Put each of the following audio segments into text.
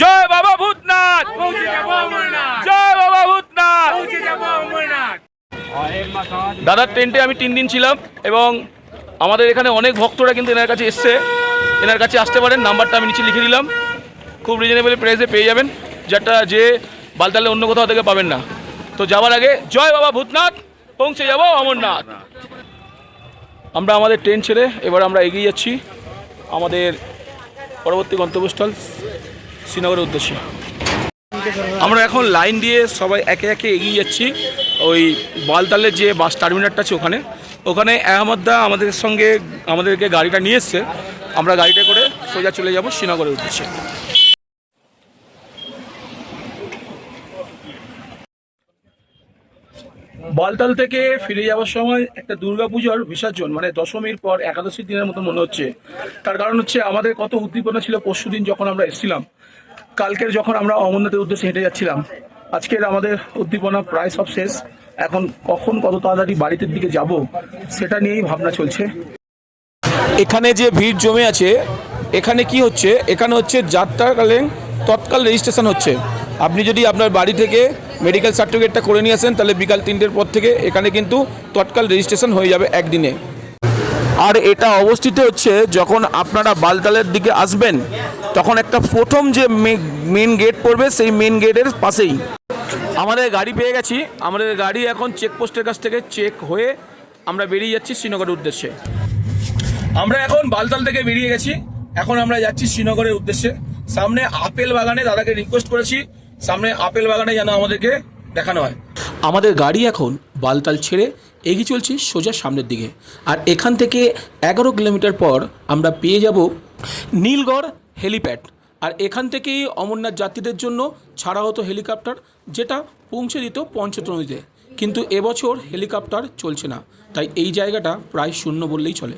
জয় বাবা ভূতনাথ। জয় বাবা ভূতনাথ। দাদার টেন্টে আমি তিন দিন ছিলাম এবং আমাদের এখানে অনেক ভক্তরা কিন্তু এনার কাছে এসছে। এনার কাছে আসতে পারেন, নাম্বারটা আমি নিচে লিখে দিলাম। খুব রিজনেবল প্রাইসে পেয়ে যাবেন, যেটা যে বালতালে অন্য কোথাও থেকে পাবেন না। তো যাওয়ার আগে জয় বাবা ভূতনাথ, পৌঁছে যাব অমরনাথ। আমরা আমাদের ট্রেন ছেড়ে এবার আমরা এগিয়ে যাচ্ছি আমাদের পরবর্তী গন্তব্যস্থল শ্রীনগরের উদ্দেশ্যে। আমরা এখন লাইন দিয়ে সবাই একে একে এগিয়ে যাচ্ছি। ওই বালতালের যে বাস টার্মিনালটা আছে ওখানে। ওখানে আহমদদা আমাদের সঙ্গে আমাদেরকে গাড়িটা নিয়ে এসছে। আমরা গাড়িটা করে সোজা চলে যাব শ্রীনগরের উদ্দেশ্যে। বালতাল থেকে ফিরে যাওয়ার সময় একটা দুর্গাপূজার বিসর্জন মানে দশমীর পর একাদশীর দিনের মতো মনে হচ্ছে। তার কারণ হচ্ছে আমাদের কত উদ্দীপনা ছিল, পরশুদিন যখন আমরা এসেছিলাম কালকের যখন আমরা অমরনাথের উদ্দেশ্যে হেঁটে যাচ্ছিলাম, আজকের আমাদের উদ্দীপনা প্রায় সব শেষ। এখন কখন কত তাড়াতাড়ি বাড়িতে দিকে যাব, সেটা নিয়েই ভাবনা চলছে। এখানে যে ভিড় জমে আছে, এখানে কি হচ্ছে? এখানে হচ্ছে যাত্রাকালীন তৎকাল রেজিস্ট্রেশন হচ্ছে। আপনি যদি আপনার বাড়ি থেকে মেডিকেল সার্টিফিকেটটা করে নিয়ে আসেন, তাহলে বিকাল তিনটের পর থেকে এখানে কিন্তু তৎকাল রেজিস্ট্রেশন হয়ে যাবে একদিনে। আর এটা অবস্থিত হচ্ছে যখন আপনারা বালতালের দিকে আসবেন, তখন একটা প্রথম যে মেন গেট পড়বে সেই মেন গেটের পাশেই। আমাদের গাড়ি পেয়ে গেছি। আমাদের গাড়ি এখন চেকপোস্টের কাছ থেকে চেক হয়ে আমরা বেরিয়ে যাচ্ছি শ্রীনগরের উদ্দেশ্যে। আমরা এখন বালতাল থেকে বেরিয়ে গেছি। এখন আমরা যাচ্ছি শ্রীনগরের উদ্দেশ্যে। সামনে আপেল বাগানে দাদাকে রিকোয়েস্ট করেছি। সামনে আপেল বাগানে যেন আমাদেরকে দেখানো হয়। আমাদের গাড়ি এখন বালতাল ছেড়ে এগিয়ে চলছি সোজা সামনের দিকে। আর এখান থেকে এগারো কিলোমিটার পর আমরা পেয়ে যাব নীলগড় হেলিপ্যাড। আর এখান থেকেই অমরনাথ যাত্রীদের জন্য ছাড়া হতো হেলিকপ্টার, যেটা পৌঁছে দিত পঞ্চতনদীতে কিন্তু এবছর হেলিকপ্টার চলছে না, তাই এই জায়গাটা প্রায় শূন্য বললেই চলে।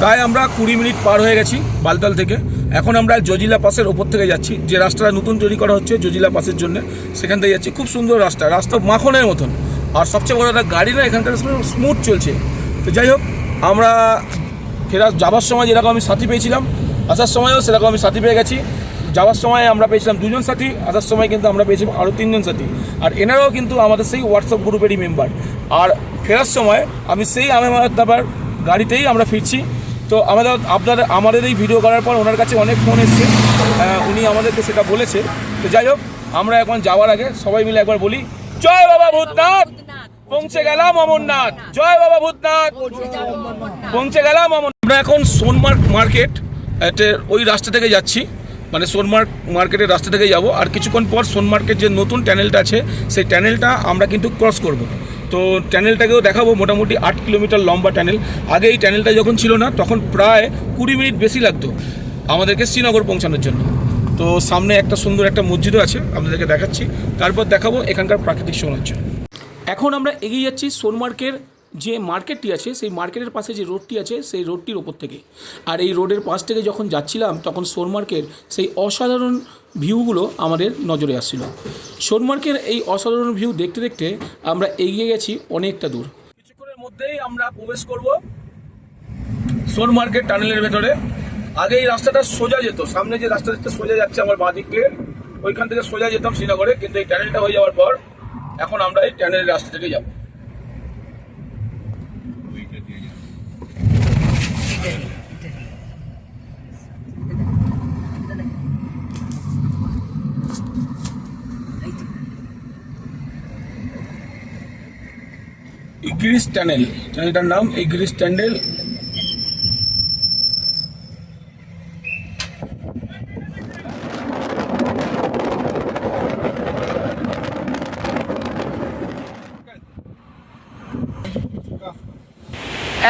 প্রায় আমরা কুড়ি মিনিট পার হয়ে গেছি বালতাল থেকে। এখন আমরা জজিলা পাসের ওপর থেকে যাচ্ছি। যে রাস্তাটা নতুন তৈরি করা হচ্ছে জজিলা পাসের জন্য, সেখান থেকে যাচ্ছি। খুব সুন্দর রাস্তা রাস্তা মাখনের মতন। আর সবচেয়ে বড় একটা গাড়ি না, এখানকার স্মুথ চলছে। তো যাই হোক, আমরা ফেরা যাবার সময় যেরকম আমি সাথী পেয়েছিলাম, আসার সময়ও সেরকম আমি সাথী পেয়ে গেছি। যাওয়ার সময় আমরা পেয়েছিলাম দুজন সাথী, আসার সময় কিন্তু আমরা পেয়েছিলাম আরও তিনজন সাথী। আর এনারাও কিন্তু আমাদের সেই হোয়াটসঅ্যাপ গ্রুপেরই মেম্বার আর ফেরার সময় আমি সেই আমেমাদ দাবার গাড়িতেই আমরা ফিরছি। তো আমাদের, আপনাদের, আমাদের এই ভিডিও করার পর ওনার কাছে অনেক ফোন এসছে। উনি আমাদেরকে সেটা বলেছে। তো যাই হোক, আমরা এখন যাওয়ার আগে সবাই মিলে একবার বলি, জয় বাবা ভূতনাথ! পৌঁছে গেলাম অমরনাথ। জয় বাবা ভূতনাথ! পৌঁছে গেলাম অমর আমরা এখন সোনমার্গ মার্কেট ওই রাস্তা থেকে যাচ্ছি। মানে সোনমার্গ মার্কেটের রাস্তা থেকে যাব। আর কিছুক্ষণ পর সোনমার্কের যে নতুন ট্যানেলটা আছে, সেই ট্যানেলটা আমরা কিন্তু ক্রস করব। তো ট্যানেলটাকেও দেখাবো, মোটামুটি আট কিলোমিটার লম্বা ট্যানেল আগে এই ট্যানেলটা যখন ছিল না, তখন প্রায় কুড়ি মিনিট বেশি লাগতো আমাদেরকে শ্রীনগর পৌঁছানোর জন্য। তো সামনে একটা সুন্দর একটা মসজিদও আছে, আপনাদেরকে দেখাচ্ছি। তারপর দেখাবো এখানকার প্রাকৃতিক সৌন্দর্য। এখন আমরা এগিয়ে যাচ্ছি সোনমার্কের যে মার্কেটটি আছে, সেই মার্কেটের পাশে যে রোডটি আছে, সেই রোডটির ওপর থেকে। আর এই রোডের পাশ থেকে যখন যাচ্ছিলাম, তখন সোনমার্কের সেই অসাধারণ ভিউগুলো আমাদের নজরে আসছিল। সোনমার্কের এই অসাধারণ ভিউ দেখতে দেখতে আমরা এগিয়ে গেছি অনেকটা দূর। কিছুক্ষণের মধ্যেই আমরা প্রবেশ করব সোনমার্কের টানেলের ভেতরে। আগে এই রাস্তাটা সোজা যেত, সামনে যে রাস্তা দেখতে সোজা যাচ্ছে আমার বাঁ দিক থেকে ওইখান থেকে সোজা যেতাম শ্রীনগরে, কিন্তু এই ট্যানেলটা হয়ে যাওয়ার পর এখন আমরা এই ট্যানেলের রাস্তা থেকে যাব। ইগ্রিস ট্যানেল ট্যানেলটার নাম ইগ্রিস ট্যানেল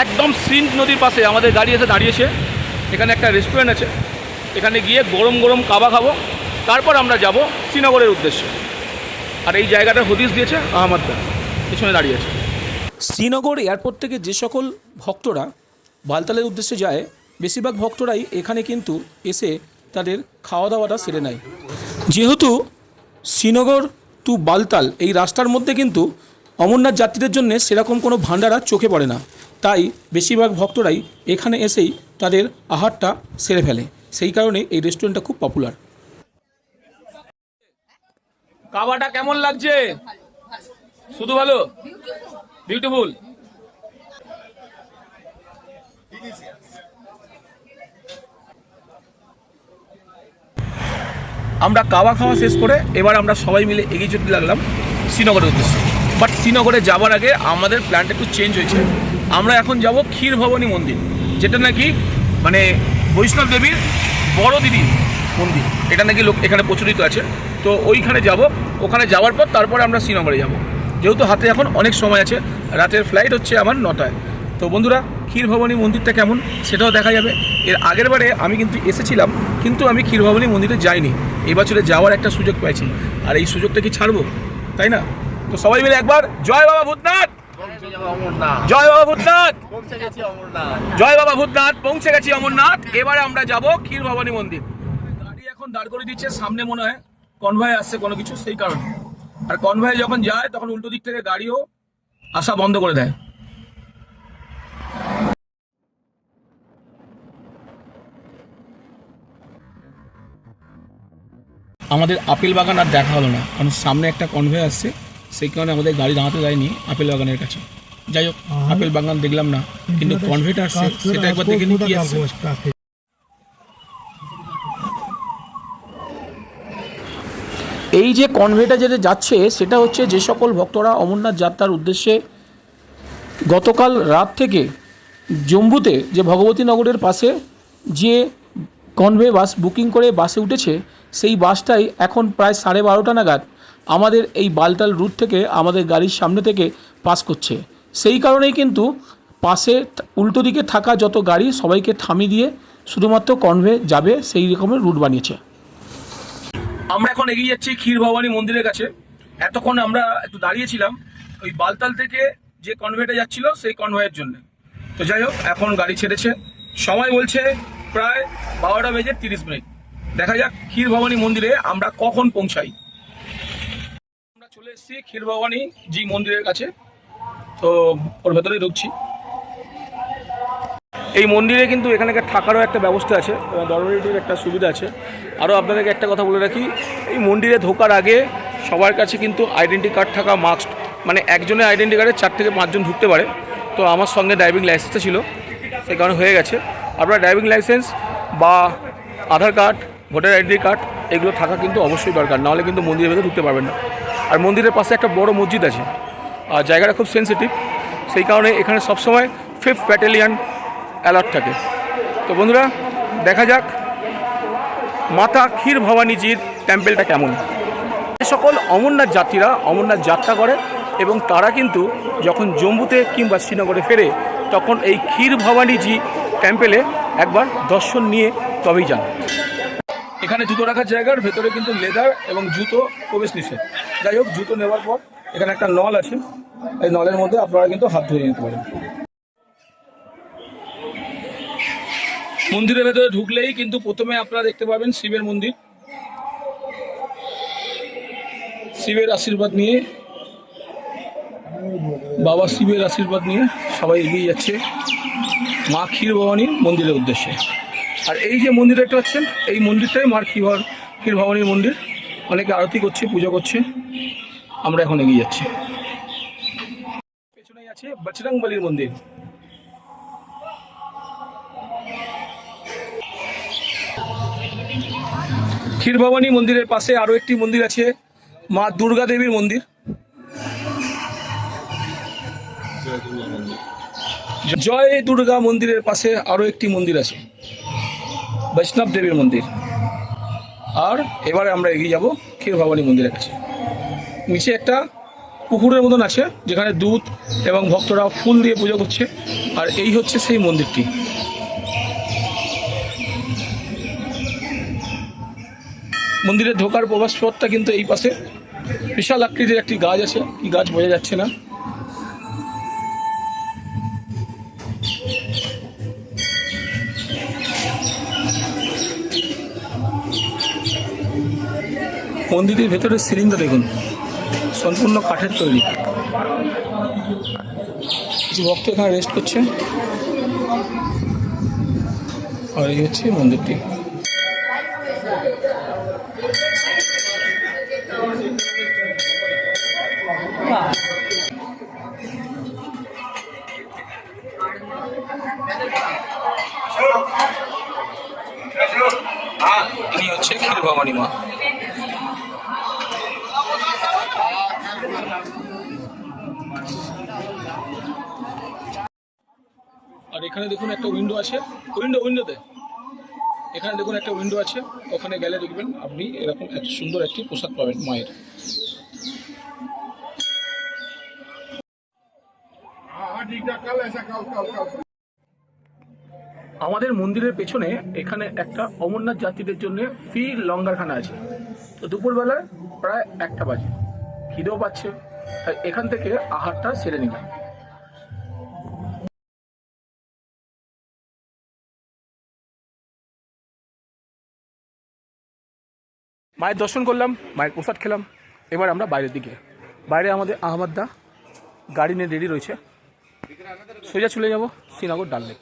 একদম সিন্ধ নদীর পাশে আমাদের গাড়ি এসে দাঁড়িয়েছে। এখানে একটা রেস্টুরেন্ট আছে। এখানে গিয়ে গরম গরম কাবা খাব। তারপর আমরা যাব শ্রীনগরের উদ্দেশ্যে। আর এই জায়গাটা হদিস দিয়েছে আহমদদা পিছনে দাঁড়িয়েছে শ্রীনগর এয়ারপোর্ট থেকে যে সকল ভক্তরা বালতালের উদ্দেশ্যে যায় বেশিরভাগ ভক্তরাই এখানে কিন্তু এসে তাদের খাওয়া দাওয়াটা সেরে নেয়। যেহেতু শ্রীনগর টু বালতাল এই রাস্তার মধ্যে কিন্তু অমরনাথ যাত্রীদের জন্য সেরকম কোনো ভাণ্ডারা চোখে পড়ে না। তাই বেশিরভাগ ভক্তরাই এখানে এসেই তাদের আহারটা সেরে ফেলে। সেই কারণে এই রেস্টুরেন্টটা খুব পপুলার। কাবাটা কেমন লাগছে? শুধু ভালো? বিউটিফুল আমরা কাওয়া খাওয়া শেষ করে এবার আমরা সবাই মিলে এগিয়ে যেতে লাগলাম শ্রীনগরের উদ্দেশ্যে। বাট শ্রীনগরে যাওয়ার আগে আমাদের প্ল্যানটা একটু চেঞ্জ হয়েছে। আমরা এখন যাব ক্ষীর ভবানী মন্দির, যেটা নাকি মানে বৈষ্ণব দেবীর বড় দিদি মন্দির। এটা নাকি লোক এখানে প্রচলিত আছে। তো ওইখানে যাব। ওখানে যাওয়ার পর তারপরে আমরা শ্রীনগরে যাব। যেহেতু হাতে এখন অনেক সময় আছে, রাতের ফ্লাইট হচ্ছে আমার নটায়। তো বন্ধুরা ক্ষীর ভবানী মন্দিরটা কেমন সেটাও দেখা যাবে। এর আগের বারে আমি কিন্তু এসেছিলাম, কিন্তু আমি ক্ষীর ভবানী মন্দিরে যাইনি। এবছরে যাওয়ার একটা সুযোগ পেয়েছি আর এই সুযোগটা কি ছাড়বো? তাই না? তো সবাই মিলে একবার, জয় বাবা ভূতনাথ! জয় বাবা ভূতনাথ! জয় বাবা ভূতনাথ, পৌঁছে গেছি অমরনাথ। এবারে আমরা যাব ক্ষীর ভবানী মন্দির। গাড়ি এখন দাঁড় করে দিচ্ছে, সামনে মনে হয় কনভয় আসছে কোনো কিছু, সেই কারণে। আর কনভয় যখন যায় তখন উল্টো দিক থেকে গাড়িও আসা বন্ধ করে দেয়। আমাদের আপেল বাগান আর দেখা হলো না কারণ সামনে একটা কনভে আসছে সেই কারণে আমাদের গাড়ি দাঁড়াতে যায়নি আপেল বাগানের কাছে। যাই হোক আপেল বাগান দেখলাম না কিন্তু কনভেটা আসছে সেটা একবার দেখে নিই কি আসছে। এই যে কনভেটা যেটা যাচ্ছে, সেটা হচ্ছে যে সকল ভক্তরা অমরনাথ যাত্রার উদ্দেশ্যে গতকাল রাত থেকে জম্বুতে যে ভগবতী নগরের পাশে যে কনভে বাস বুকিং করে বাসে উঠেছে, সেই বাসটাই এখন প্রায় সাড়ে বারোটা নাগাদ আমাদের এই বালতাল রুট থেকে আমাদের গাড়ির সামনে থেকে পাস করছে। সেই কারণেই কিন্তু পাশে উল্টো দিকে থাকা যত গাড়ি সবাইকে থামিয়ে দিয়ে শুধুমাত্র কনভে যাবে, সেই রকমের রুট বানিয়েছে। আমরা এখন এগিয়ে যাচ্ছি ক্ষীর ভবানী মন্দিরের কাছে। এতক্ষণ আমরা একটু দাঁড়িয়েছিলাম ওই বালতাল থেকে যে কনভেটা যাচ্ছিল সেই কনভয়ের জন্য। তো যাই হোক, এখন গাড়ি ছেড়েছে। সময় বলছে প্রায় বারোটা বেজে তিরিশ মিনিট। দেখা যাক ক্ষীর ভবানী মন্দিরে আমরা কখন পৌঁছাই। আমরা চলে এসেছি ক্ষীর ভবানী জি মন্দিরের কাছে। তো ওর ভেতরেই ঢুকছি। এই মন্দিরে কিন্তু এখানে থাকারও একটা ব্যবস্থা আছে, এবং ডরমেটরির একটা সুবিধা আছে। আরও আপনাদেরকে একটা কথা বলে রাখি, এই মন্দিরে ঢোকার আগে সবার কাছে কিন্তু আইডেন্টি কার্ড থাকা মাস্ক মানে একজনের আইডেন্টি কার্ডে চার থেকে পাঁচজন ঢুকতে পারে। তো আমার সঙ্গে ড্রাইভিং লাইসেন্সটা ছিল সেই কারণে হয়ে গেছে। আপনার ড্রাইভিং লাইসেন্স বা Aadhaar card, voter identity card, এগুলো থাকা কিন্তু অবশ্যই দরকার, নাহলে কিন্তু মন্দিরের ভেতরে ঢুকতে পারবেন না। আর মন্দিরের পাশে একটা বড় মসজিদ আছে, আর জায়গাটা খুব সেন্সিটিভ সেই কারণে এখানে সবসময় ফিফথ ব্যাটালিয়ান অ্যালার্ট থাকে। তো বন্ধুরা, দেখা যাক মাতা ক্ষীর ভবানীজির টেম্পেলটা কেমন। সকল অমরনাথ যাত্রীরা অমরনাথ যাত্রা করে এবং তারা কিন্তু যখন জম্মুতে কিংবা শ্রীনগরে ফেরে, তখন এই ক্ষীর ভবানীজি টেম্পেলে একবার দর্শন নিয়ে তবেই যান। এখানে জুতো রাখার জায়গার, ভেতরে কিন্তু লেদার এবং জুতো প্রবেশ নিষেধ। যাই হোক, জুতো নেওয়ার পর এখানে একটা নল আছে। এই নলের মধ্যে আপনারা কিন্তু হাত ধুয়ে নিতে পারেন। মন্দিরের ভেতরে ঢুকলেই কিন্তু প্রথমে আপনারা দেখতে পাবেন শিবের মন্দির। শিবের আশীর্বাদ নিয়ে, বাবা শিবের আশীর্বাদ নিয়ে সবাই এগিয়ে যাচ্ছে মা ক্ষীর ভবানীর মন্দিরের উদ্দেশ্যে। আর এই যে মন্দির দেখতে পাচ্ছেন, এই মন্দিরটাই মার ক্ষীর ক্ষীর ভবানীর মন্দির। অনেকে আরতি করছে, পুজো করছে। আমরা এখন এগিয়ে যাচ্ছি। পেছনেই আছে বজরংবলির মন্দির। ক্ষীর ভবানী মন্দিরের পাশে আরও একটি মন্দির আছে, মা দুর্গা দেবীর মন্দির। জয় দুর্গা মন্দিরের পাশে আরও একটি মন্দির আছে, বৈষ্ণব দেবীর মন্দির। আর এবারে আমরা এগিয়ে যাব ক্ষীর ভবানী মন্দিরের কাছে। নিচে একটা পুকুরের মতন আছে, যেখানে দুধ এবং ভক্তরা ফুল দিয়ে পুজো করছে, আর এই হচ্ছে সেই মন্দিরটি। মন্দিরে ঢোকার প্রবেশ পথটা কিন্তু এই পাশে। বিশাল আকৃতির একটি গাছ আছে, কি গাছ বোঝা যাচ্ছে না। মন্দিরের ভেতরের সিলিংটা দেখুন, সম্পূর্ণ কাঠের তৈরি। কিছু ভক্ত এখানে রেস্ট করছে। আর এই হচ্ছে মন্দিরটি। হচ্ছে ক্ষীর ভবানী মা আর এখানে দেখুন একটা উইন্ডো আছে উইন্ডো উইন্ডোতে এখানে দেখুন একটা উইন্ডো আছে ওখানে গেলে দেখবেন আপনি এরকম এত সুন্দর একটি পোশাক পাবেন মায়ের हाँ ठीक है कल ऐसा कल कल कल আমাদের মন্দিরের পেছনে এখানে একটা অমরনাথ যাত্রীদের জন্য ফ্রি লঙ্গারখানা আছে। তো দুপুরবেলায় প্রায় একটা বাজে। খিদেও পাচ্ছে। তাই এখান থেকে আহারটা সেরে নিলাম। মায়ের দর্শন করলাম, মায়ের প্রসাদ খেলাম। এবার আমরা বাইরের দিকে। বাইরে আমাদের আহমদদা গাড়ি নিয়ে রেডি রয়েছে। সোজা চলে যাব শ্রীনগর ডাল লেক।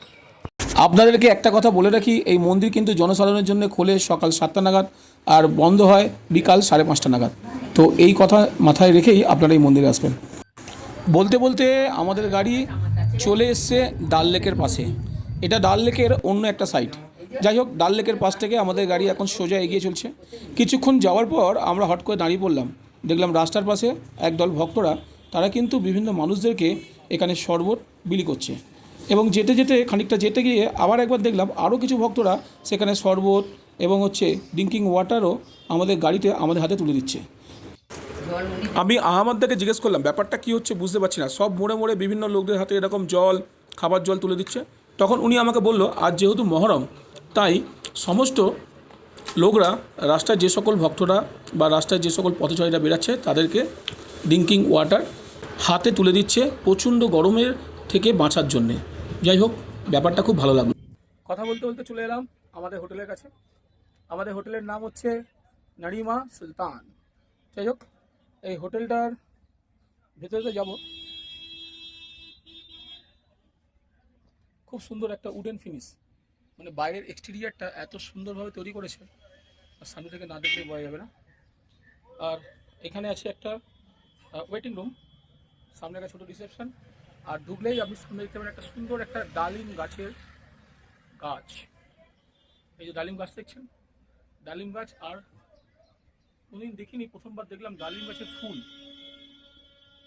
আপনাদেরকে একটা কথা বলে রাখি, এই মন্দির কিন্তু জনসাধারণের জন্য খোলে সকাল সাতটা নাগাদ আর বন্ধ হয় বিকাল সাড়ে পাঁচটা নাগাদ। তো এই কথা মাথায় রেখেই আপনারা এই মন্দিরে আসবেন। বলতে বলতে আমাদের গাড়ি চলে এসছে ডাল লেকের পাশে। এটা ডাল লেকের অন্য একটা সাইড যাই হোক, ডাল লেকের পাশ থেকে আমাদের গাড়ি এখন সোজা এগিয়ে চলছে। কিছুক্ষণ যাওয়ার পর আমরা হট করে দাঁড়িয়ে পড়লাম। দেখলাম রাস্তার পাশে একদল ভক্তরা, তারা কিন্তু বিভিন্ন মানুষদেরকে এখানে শরবত বিলি করছে। এবং যেতে যেতে খানিকটা যেতে গিয়ে আবার একবার দেখলাম আরও কিছু ভক্তরা সেখানে শরবত এবং হচ্ছে ড্রিঙ্কিং ওয়াটারও আমাদের গাড়িতে, আমাদের হাতে তুলে দিচ্ছে। আমি আহমদদাকে জিজ্ঞেস করলাম, ব্যাপারটা কি হচ্ছে বুঝতে পারছি না। সব মোড়ে মোড়ে বিভিন্ন লোকদের হাতে এরকম জল, খাবার জল তুলে দিচ্ছে। তখন উনি আমাকে বলল, আজ যেহেতু মহরম, তাই সমস্ত লোকরা, রাস্তায় যে সকল ভক্তরা বা রাস্তায় যে সকল পথচারীরা বেরাচ্ছে তাদেরকে ড্রিঙ্কিং ওয়াটার হাতে তুলে দিচ্ছে প্রচণ্ড গরমের থেকে বাঁচার জন্যে। যাই হোক, ব্যাপারটা খুব ভালো লাগল। কথা বলতে বলতে চলে এলাম আমাদের হোটেলের কাছে। আমাদের হোটেলের নাম হচ্ছে নারিমা সুলতান। যাই হোক, এই হোটেলটার ভেতরে তো যাব। খুব সুন্দর একটা উডেন ফিনিশ মানে বাইরের এক্সটেরিয়ারটা এত সুন্দরভাবে তৈরি করেছে, আর সামনে থেকে না দেখলে বোঝা যাবে না। আর এখানে আছে একটা ওয়েটিং রুম সামনে একটা ছোটো রিসেপশন আর ঢুকলেই আপনি সামনে দেখতে পাবেন একটা সুন্দর একটা ডালিম গাছের গাছ। এই যে ডালিম গাছ দেখছেন? ডালিম গাছ আর কোনদিন দেখিনি, প্রথমবার দেখলাম ডালিম গাছের ফুল।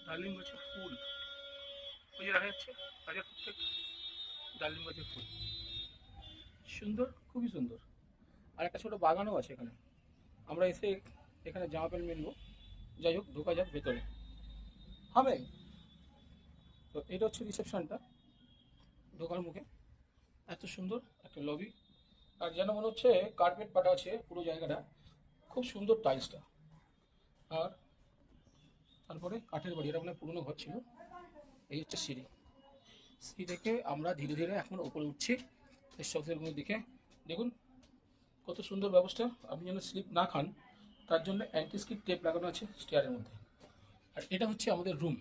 ডালিম গাছের ফুল। ওই যে দেখা যাচ্ছে গাছের ডালিম গাছের ফুল। সুন্দর, খুবই সুন্দর। আর একটা ছোটো বাগানও আছে এখানে। আমরা এসে এখানে জামা প্যান্ট মেনবো যাই হোক, ঢোকা যাক ভেতরে। হবে? তো এটা হচ্ছে রিসেপশনটা ঢোকার মুখে। এত সুন্দর একটা লবি আর যেন মনে হচ্ছে কার্পেট পাটা আছে পুরো জায়গাটা। খুব সুন্দর টাইলসটা আর তারপরে কাঠের বাড়ি, এটা মানে পুরনো ঘর ছিল। এই হচ্ছে সিঁড়ি। সিঁড়ি থেকে আমরা ধীরে ধীরে এখন ওপরে উঠছি। স্টকসের দিকে দেখুন, কত সুন্দর ব্যবস্থা। আপনি যেন স্লিপ না খান, তার জন্য অ্যান্টি স্কিপ টেপ লাগানো আছে স্টেয়ারের মধ্যে। আর এটা হচ্ছে আমাদের রুম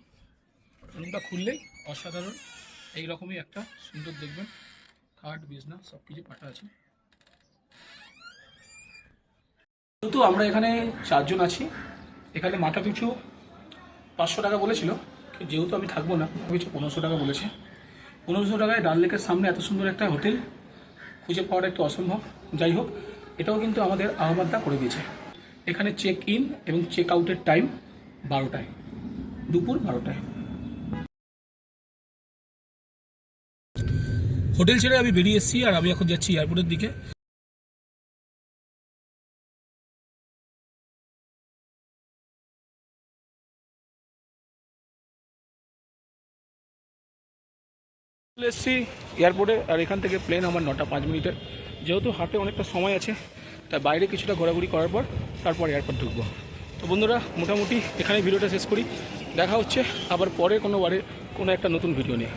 রুমটা খুললেই অসাধারণ। এই রকমই একটা সুন্দর দেখবেন। খাট বিছনা সব কিছু পাঠা আছে। যেহেতু আমরা এখানে চারজন আছি, এখানে মাথা পিছু পাঁচশো টাকা বলেছিল যেহেতু আমি থাকব না পিছু পনেরোশো টাকা বলেছে। পনেরোশো টাকায় ডাল লেকের সামনে এত সুন্দর একটা হোটেল খুঁজে পাওয়াটা একটু অসম্ভব। যাই হোক, এটাও কিন্তু আমাদের আহ্বানটা করে দিয়েছে। এখানে চেক ইন এবং চেক আউটের টাইম বারোটায়। দুপুর বারোটায়। হোটেল ছেড়ে আমি বেরিয়ে এসেছি আর আমি এখন যাচ্ছি এয়ারপোর্টের দিকে। চলে এসেছি এয়ারপোর্টে আর এখান থেকে প্লেন আমার নটা পাঁচ মিনিটের। যেহেতু হাতে অনেকটা সময় আছে, তাই বাইরে কিছুটা ঘোরাঘুরি করার পর তারপর এয়ারপোর্ট ঢুকবো। তো বন্ধুরা, মোটামুটি এখানে ভিডিওটা শেষ করি। দেখা হচ্ছে আবার পরে কোনো বারে কোনো একটা নতুন ভিডিও নিয়ে।